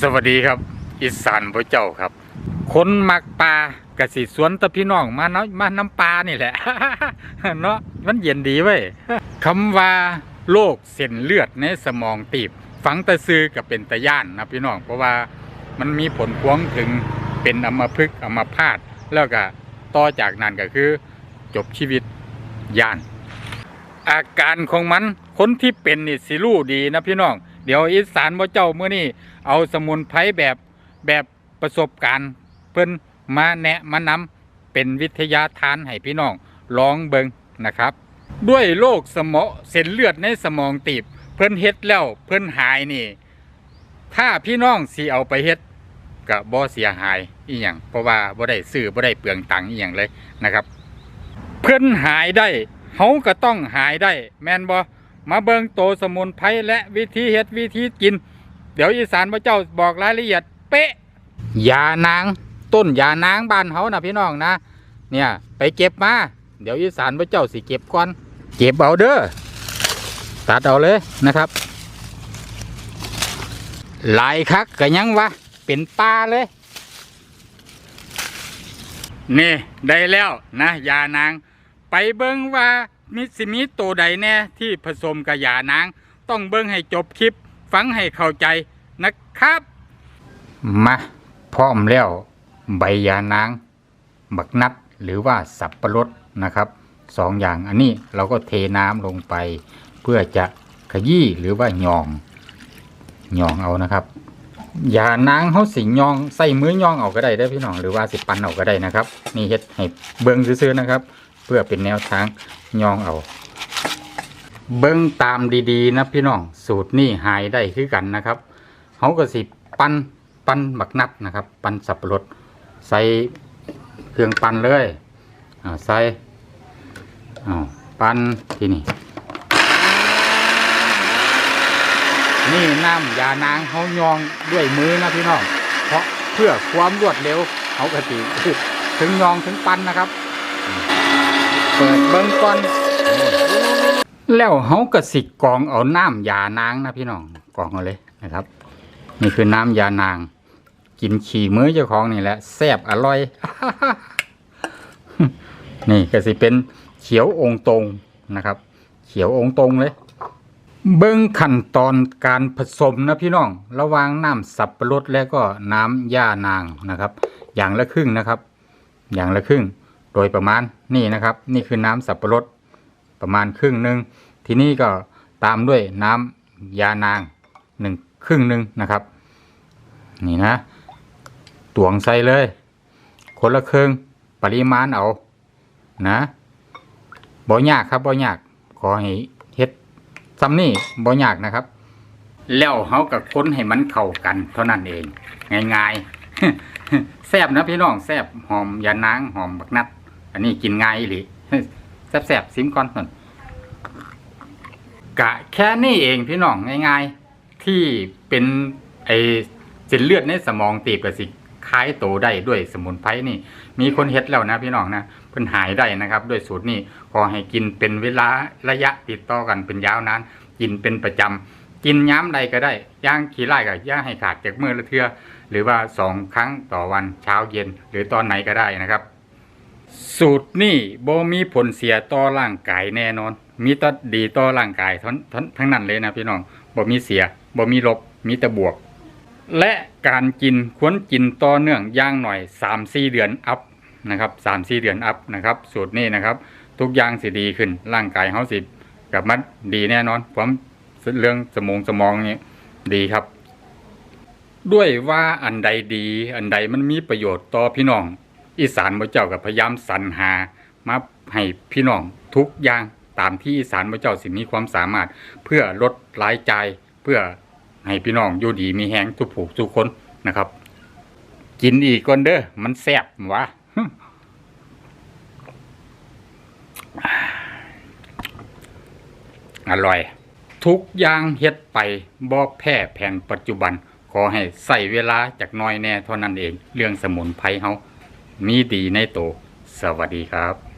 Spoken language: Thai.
สวัสดีครับ อีสานพระเจ้าครับคนมักปลากระสิสวนตะพี่น้องมาเนาะมาน้ำปลานี่แหละเนาะมันเย็นดีเว้ยคำว่าโรคเส้นเลือดในสมองตีบ ฝังตะซือกับเป็นตะย่านนะพี่น้อง เพราะว่ามันมีผลพวงถึงเป็นอมพฤกอมพาตแล้วก็ต่อจากนั้นก็คือ จบชีวิตย่าน อาการของมันคนที่เป็นนี่สิรู้ดีนะพี่น้อง ดี๋ยวอีสานบ่เจ้าเมื่อนี้เอาสมุนไพรแบบแบบประสบการณ์เพิ่นมาแนะมานำเป็นวิทยาทานให้พี่น้องลองเบิงนะครับ ด้วยโรคสมองเส้นเลือดในสมองตีบ เพิ่นเฮ็ดแล้วเพิ่นหายนี่ ถ้าพี่น้องสิเอาไปเฮ็ดก็บ่เสียหายอีหยังเพราะว่าบ่ได้ซื้อบ่ได้เปลืองตังค์อีหยังเลยนะครับ เพิ่นหายได้เฮาก็ต้องหายได้ แม่นบ่ มาเบิงโตสมุนไพรและวิธีเฮ็ดวิธีกิน เดี๋ยวอีสานพระเจ้าบอกรายละเอียด เป๊ะยานางต้นยานางบ้านเฮานะพี่น้องนะ เนี่ยไปเก็บมาเดี๋ยวอีสานพระเจ้าสิเก็บก่อน เก็บเอาเด้อตัดเอาเลยนะครับ หลายคักก็ยังวะเป็นป่าเลย นี่ได้แล้วนะยานางไปเบิงว่า มีสิมีตัวใดแน่ที่ผสมกับยานาง ต้องเบิ้งให้จบคลิป ฟังให้เข้าใจนะครับ มาพร้อมแล้ว ใบยานาง บักนัดหรือว่าสับปะรดนะครับสองอย่างอันนี้เราก็เทน้ำลงไป เพื่อจะขยี้หรือว่าหยองหยองเอานะครับยานางเขาสิงยองใส่มือยองเอาก็ได้ได้พี่น้องหรือว่าสิปันเอาก็ได้นะครับนี่เฮ็ดให้เบิ้งซื่อๆนะครับ พื่อเป็นแนวทางยองเอา เบิ้งตามดีๆ นะพี่น้อง สูตรนี่หายได้คือกันนะครับเขาก็สิปั้นปั้นบักนัดนะครับ ปั้นสับปะรดใส่เครื่องปั้นเลยใส่ปั้นที่นี่นี่น้ำยานางเขายองด้วยมือนะพี่น้อง เพราะเพื่อความรวดเร็วเขากระติถึงยองถึงปั้นนะครับ เปิดเบิ้งก่อนแล้วเขากระสิกรองเอาน้ำยานางนะพี่น้องกองเอาเลยนะครับ นี่คือน้ำยานาง กินขี่มือเจ้าของนี่แหละแซ่บอร่อย นี่ก็สิเป็นเขียวองค์ตรงนะครับ เขียวองค์ตรงเลย เบิ้งขั้นตอนการผสมนะพี่น้อง ระหว่างน้ำสับปะรดและก็น้ำย่านางนะครับ อย่างละครึ่งนะครับ อย่างละครึ่ง โดยประมาณนี่นะครับ นี่คือน้ำสับปะรดประมาณครึ่งหนึ่งทีนี้ก็ตามด้วยน้ำยานางหนึ่งครึ่งหนึ่งนะครับ นี่นะตวงใส่เลย คนละครึ่งปริมาณเอานะบ่ยากครับบ่ยากขอให้เฮ็ดซ้ำนี่บ่ยากนะครับ แล้วเฮากับคนให้มันเข้ากัน เท่านั้นเอง ง่ายๆแซ่บนะพี่น้องแซ่บหอมยานางหอมบักนัด อันนี้กินง่ายอีหรือแซ่บๆซิมก่อนก่อนกะแค่นี้เองพี่น้องง่ายๆ ที่เป็นไอเส้นเลือดในสมองตีบกับสิคล้ายโตได้ด้วยสมุนไพรนี่ มีคนเฮ็ดแล้วนะพี่น้องนะเพิ่นหายได้นะครับด้วยสูตรนี้ขอให้กินเป็นเวลาระยะติดต่อกันเป็นยาวนานกินเป็นประจำกินย้ำใดก็ได้ย่างขี้ไล่ก็ย่างให้ขาดจากมือละเทือหรือว่าสองครั้งต่อวันเช้าเย็นหรือตอนไหนก็ได้นะครับ สูตรนี่บ่มีผลเสียต่อร่างกายแน่นอน มีแต่ดีต่อร่างกายทั้งทั้งทั้งนั้นเลยนะพี่น้องบ่มีเสียบ่มีลบมีแต่บวก และการกินควรกินต่อเนื่องย่างหน่อย3-4เดือนอัพนะครับ3-4เดือนอัพนะครับ สูตรนี้นะครับ ทุกอย่างสิดีขึ้นร่างกายเฮาสิกลับมาดีแน่นอนความเรื่องสมองสมองนี่ดีครับ ด้วยว่าอันใดดี อันใดมันมีประโยชน์ต่อพี่น้อง อีสานพระเจ้ากับพยายามสรรหามาให้พี่น้องทุกอย่างตามที่อีสานพระเจ้าสิมีความสามารถ เพื่อลดรายจ่ายเพื่อให้พี่น้องอยู่ดีมีแหงทุกผูกทุกคนนะครับ กินอีกก่อนเด้อมันแซ่บวะอร่อย ทุกอย่างเฮ็ดไปบ่แพ้แผนปัจจุบัน ขอให้ใส่เวลาจากน้อยแน่เท่านั้นเอง เรื่องสมุนไพรเฮา มีดีในโตวสวัสดีครับ